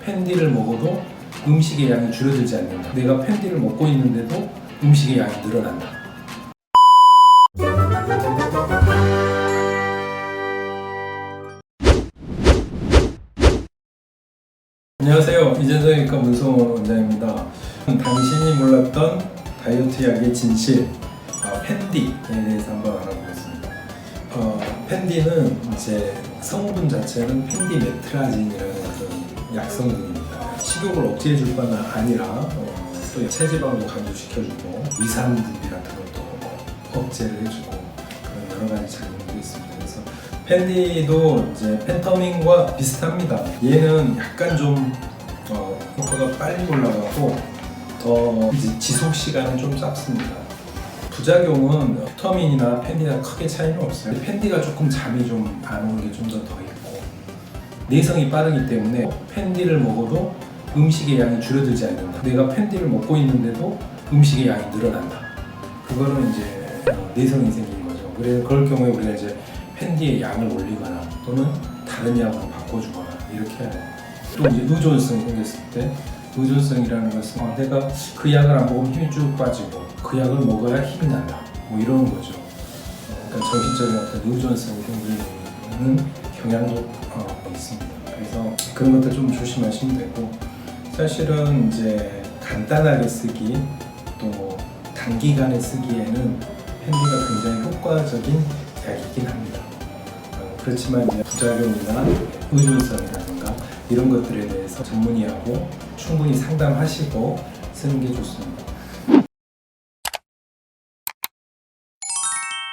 펜디를 먹어도 음식의 양이 줄어들지 않는다. 내가 펜디를 먹고 있는데도 음식의 양이 늘어난다. 안녕하세요. 이재성의과 문성원 원장입니다. 당신이 몰랐던 다이어트 약의 진실, 어, 펜디에 대해서 한번 알아보겠습니다. 어, 펜디는 이제 성분 자체는 펜디메트라진이라는 그런 약성분입니다. 식욕을 억제해 줄 뿐 아니라 어, 또 체지방도 감소시켜주고 위산 분비 같은 것도 어, 억제를 해주고 그런 여러 가지 작용도 있습니다. 그래서 펜디도 이제 펜터민과 비슷합니다. 얘는 약간 좀 어, 효과가 빨리 올라가고 더 이제 지속 시간은 좀 짧습니다. 부작용은 비타민이나 펜디나 크게 차이는 없어요. 펜디가 조금 잠이 좀 안 오는 게 좀 더 더 있고 내성이 빠르기 때문에 펜디를 먹어도 음식의 양이 줄어들지 않는다. 내가 펜디를 먹고 있는데도 음식의 양이 늘어난다. 그거는 이제 어, 내성이 생긴 거죠. 그래 그럴 경우에 우리가 이제 펜디의 양을 올리거나 또는 다른 약으로 바꿔주거나 이렇게 해야 돼요. 또 이제 의존성이 생겼을 때 의존성이라는 것은 어, 내가 그 약을 안 먹으면 힘이 쭉 빠지고 그 약을 먹어야 힘이 난다. 뭐 이런 거죠. 어, 그러니까 정신적인 어떤 의존성이 생기는 경향도 어, 있습니다. 그래서 그런 것들 좀 조심하시면 되고 사실은 이제 간단하게 쓰기 또 단기간에 쓰기에는 펜디가 굉장히 효과적인 약이긴 합니다. 어, 그렇지만 이제 부작용이나 의존성이라든가 이런 것들에 대해서 전문의하고 충분히 상담하시고 쓰는 게 좋습니다.